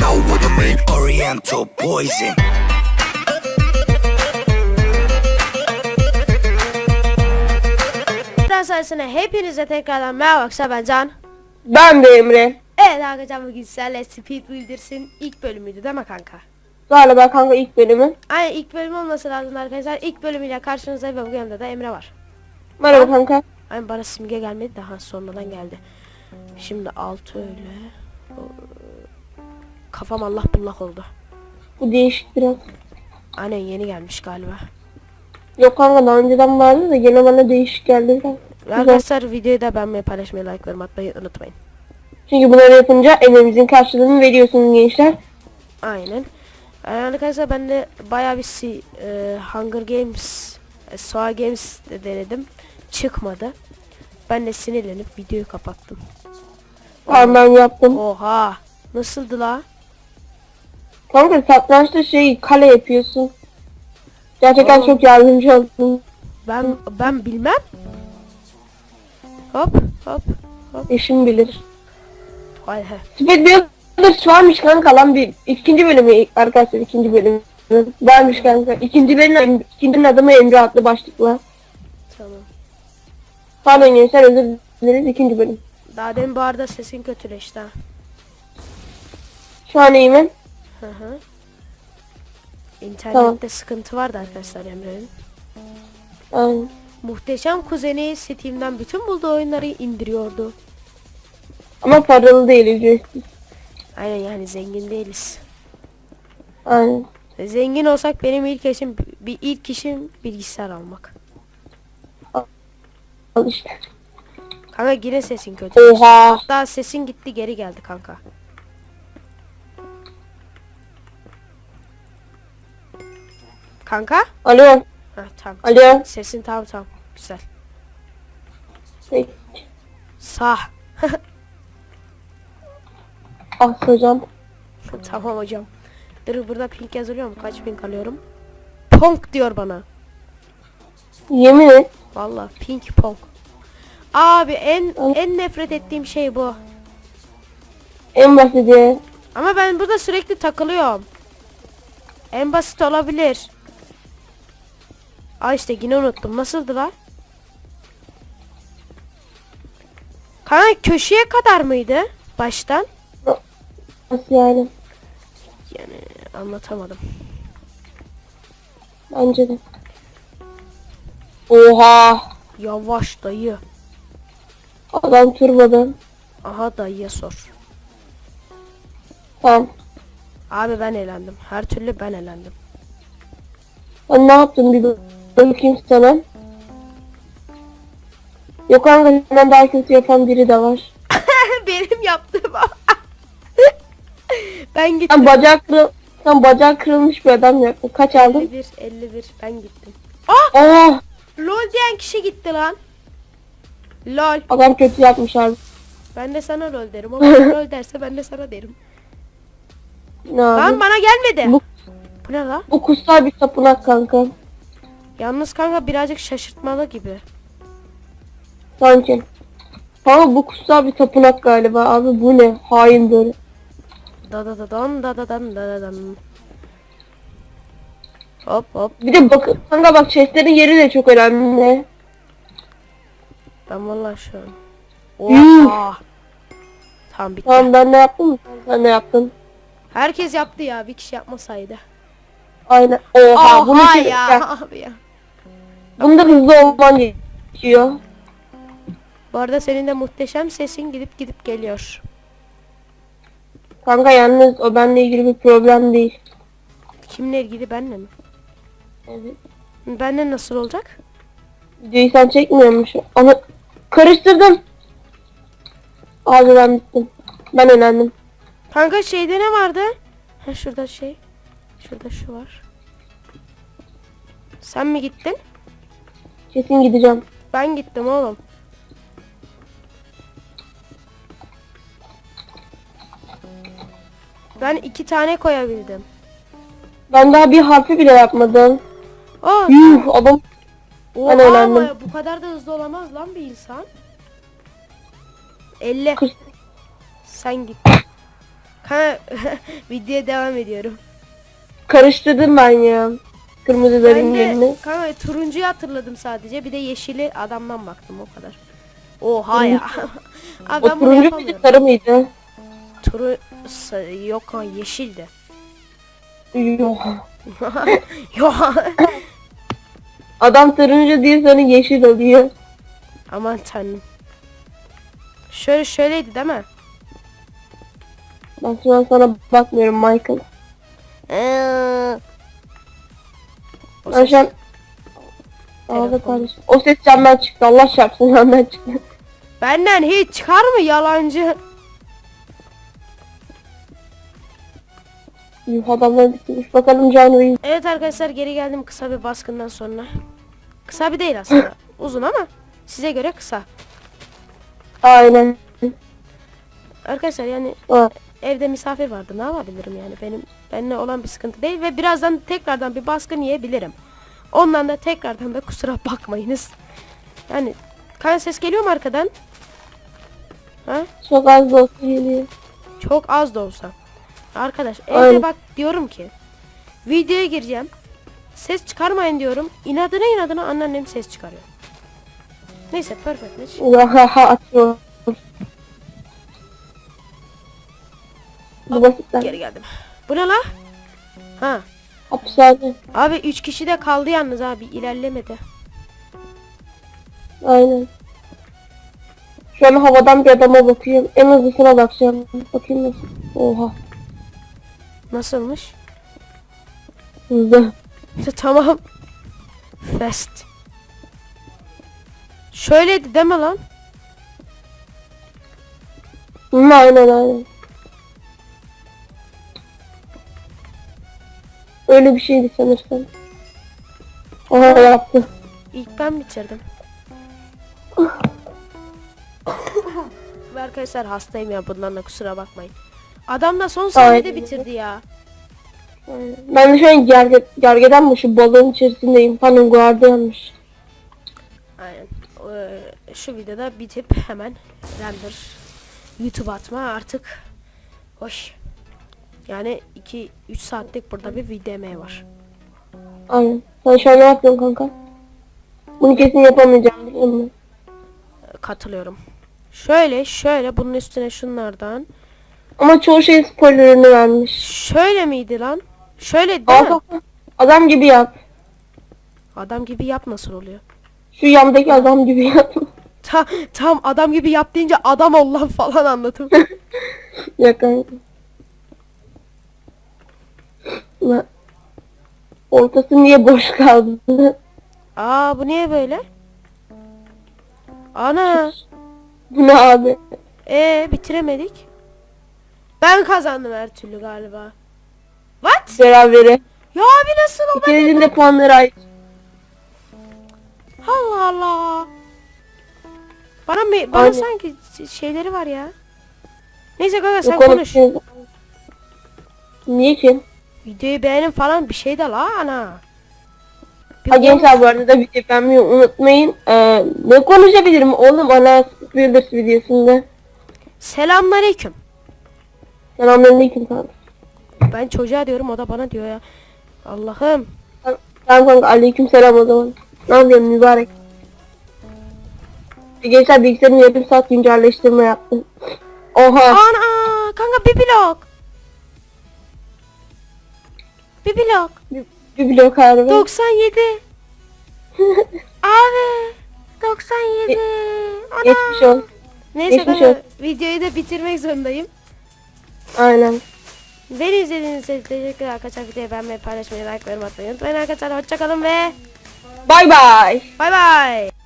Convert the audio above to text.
know what I mean? Oriental poison. Sayesinde hepinize tekrardan merhaba arkadaşlar ben Can. Ben de Emre. Evet arkadaşlar bugün sizlerle Speed Builders'ın ilk bölümüydü değil mi kanka? Galiba kanka ilk bölümü. Aynen ilk bölüm olması lazım arkadaşlar. İlk bölümüyle karşınızda ve bugün yanında da Emre var. Merhaba kanka. Aynen bana simge gelmedi daha sonradan geldi. Şimdi altı öyle. Kafam Allah bullak oldu. Bu değişik biraz. Aynen yeni gelmiş galiba. Yok kanka daha önceden vardı da gene bana değişik geldi. Ve Arkadaşlar videoyu da beğenmeyi paylaşmayı like'larımı atmayı unutmayın. Çünkü bunları yapınca emeğimizin karşılığını veriyorsunuz gençler. Aynen. Ee, Arkadaşlar ben de bayağı bir si, e, Hunger Games, e, Soa Games de denedim. Çıkmadı. Ben de sinirlenip videoyu kapattım. Tamam ben yaptım. Oha! Nasıldı la? Kanka satrançta şey kale yapıyorsun. Gerçekten Aa. çok yardımcı oldun. Ben ben bilmem. Hop hop. Eşim bilir. Vay he. Speed Builders varmış kanka lan bir ikinci bölümü arkadaşlar ikinci bölümü. Varmış kanka. İkincilerin, ikincinin adamı Emre adlı başlıkla. Tamam. Pardon gençler özür dileriz ikinci bölüm. Daha demin bu arada sesin kötüleşti ha. Şu an iyi mi? Hı hı. İnternette sıkıntı vardı arkadaşlar Emre'nin. Aynen. Muhteşem kuzeni Steam'den bütün bulduğu oyunları indiriyordu. Ama paralı değil ücretsiz. Aynen yani zengin değiliz. Aynen. Zengin olsak benim ilk işim bir ilk işim bilgisayar almak. Al işte. Kanka yine sesin kötü. Oha. Daha sesin gitti geri geldi kanka. Kanka? Alo. Ha tamam. Alo. Sesin tamam tamam. Güzel. Peki. Sağ. Ah hocam. tamam hocam. Dur burada pink yazılıyor mu? Kaç pink alıyorum? Ponk diyor bana. Yemin et. Vallahi pink ponk. Abi en en nefret ettiğim şey bu. En basiti. Ama ben burada sürekli takılıyorum. En basit olabilir. Aa işte yine unuttum. Nasıldı lan? Kanka köşeye kadar mıydı? Baştan? Nasıl yani? Yani anlatamadım. Bence de. Oha. Yavaş dayı. Adam turbadan. Aha dayıya sor. Tamam. Abi ben elendim. Her türlü ben elendim. Ben ne yaptım bir bakayım sana. Yok kanka senden daha kötü yapan biri de var. Benim yaptığım. ben gittim. Sen bacak kırıl sen bacak kırılmış bir adam yaptın. Kaç aldın? 51 51 ben gittim. Ah! Aa, LOL diyen kişi gitti lan. LOL. adam kötü yapmış abi. Ben de sana LOL derim. O LOL derse ben de sana derim. Ne abi? Lan bana gelmedi. Bu, Bu ne lan? bu kutsal bir tapınak kanka. Yalnız kanka birazcık şaşırtmalı gibi. Sanki. Ama bu kutsal bir tapınak galiba abi bu ne? Hain böyle. Da da da dan da da dan da da dan. Hop hop. Bir de bak kanka bak chestlerin yeri de çok önemli. Ben vallahi şu an. Oha. Tamam bitti. Tamam ben ne yaptım? Sen ne yaptın? Herkes yaptı ya. Bir kişi yapmasaydı. Aynen. Oha, bunu Oha şey- ya. Abi ya. Bunda hızlı olman gerekiyor. Bu arada senin de muhteşem sesin gidip gidip geliyor. Kanka yalnız o benimle ilgili bir problem değil. Kimle ilgili benle mi? Evet. Benle nasıl olacak? Videoyu sen çekmiyor musun? Ama karıştırdım. Abi ben bittim. Ben elendim. Kanka şeyde ne vardı? Ha şurada şey. Şurada şu var. Sen mi gittin? Kesin gideceğim. Ben gittim oğlum. Ben iki tane koyabildim. Ben daha bir harfi bile yapmadım. Oh, Yuh adam oha ben bu kadar da hızlı olamaz lan bir insan. 50. kırk- Sen git. Videoya devam ediyorum. Karıştırdım ben ya. Kırmızıların Ben yerini. de kanka turuncuyu hatırladım sadece. Bir de yeşili adamdan baktım o kadar. Oha ya. Abi O ben bunu turuncu muydu yapamıyorum. sarı mıydı? Turu sa- yok kanka yeşildi. Yok. yok. Adam turuncu diye sonra yeşil oluyor. Aman tanrım. Şöyle şöyleydi değil mi? Ben şu an sana bakmıyorum Michael. Ee, o ses- şu an... Ağda Telefon. kardeşim. O ses camdan çıktı. Allah çarpsın camdan çıktı. Benden hiç çıkar mı yalancı? Yuh adamlar bitirmiş. Bakalım Can Uyum. Evet arkadaşlar geri geldim kısa bir baskından sonra. Kısa bir değil aslında. Uzun ama size göre kısa. Aynen. Arkadaşlar yani Ha. Evde misafir vardı ne yapabilirim yani benim benimle olan bir sıkıntı değil ve birazdan tekrardan bir baskın yiyebilirim. Ondan da tekrardan da kusura bakmayınız. Yani kan ses geliyor mu arkadan? Ha? Çok az da olsa geliyor. Çok az da olsa. Arkadaş evde Aynen. bak diyorum ki videoya gireceğim. Ses çıkarmayın diyorum. İnadına inadına anneannem ses çıkarıyor. Neyse perfect. Ya ha ha atıyor. Bu basitten. Geri geldim. Bu ne la? Ha. Hapishane. Abi 3 kişi de kaldı yalnız abi ilerlemedi. Aynen. Şu an havadan bir adama bakıyorum. En hızlısına bakacağım. Bakayım nasıl. Oha. Nasılmış? Hızlı. tamam. Fast. Şöyleydi deme lan. Aynen aynen. Öyle bir şeydi sanırsam. Oha yaptı. İlk ben bitirdim. Ve arkadaşlar hastayım ya bundan da kusura bakmayın. Adam da son saniyede Aynen. bitirdi ya. Ben de şu an gerge, gergeden mi şu balığın içerisindeyim. Pardon guardianmış. Aynen. Ee, şu videoda bitip hemen render YouTube atma artık hoş. Yani 2-3 saatlik burada bir emeği var. Aynen. Sen şu an ne yapıyorsun kanka? Bunu kesin yapamayacağım biliyor musun? Ee, Katılıyorum. Şöyle şöyle bunun üstüne şunlardan. Ama çoğu şey spoilerını vermiş. Şöyle miydi lan? Şöyle değil mi? Aa, adam gibi yap. Adam gibi yap nasıl oluyor? Şu yandaki adam gibi yap. Ta, tam adam gibi yap deyince adam ol lan falan anladım. ya kanka. Ulan, Ortası niye boş kaldı? Aa bu niye böyle? Ana. Bu ne abi? Ee bitiremedik. Ben kazandım her türlü galiba. What? Berabere. Ya abi nasıl o? İkinizin de puanları ait. Allah Allah. Bana mı, bana Aynen. sanki şeyleri var ya. Neyse kanka sen Yok konuş. Niye ki? Videoyu beğenin falan bir şey de la ana. Bir gençler bu arada da video beğenmeyi unutmayın. Ee, ne konuşabilirim oğlum ana Builders videosunda? Selamünaleyküm. Selamünaleyküm kanka. Ben çocuğa diyorum o da bana diyor ya. Allah'ım. Tamam kanka aleyküm selam o zaman. Ne yapıyorsun mübarek? Gençler bilgisayarın yarım saat güncelleştirme yaptı. Oha. Ana kanka bir blok. Bir blok. Bir, bir blok harbi. 97. Abi. 97. Ana. Geçmiş ol. Neyse geçmiş kanka olsun. videoyu da bitirmek zorundayım. Aynen. Beni izlediğiniz için teşekkürler arkadaşlar. Videoyu beğenmeyi, paylaşmayı, like, yorum atmayı unutmayın arkadaşlar. Hoşçakalın ve Bay bay. bay bay.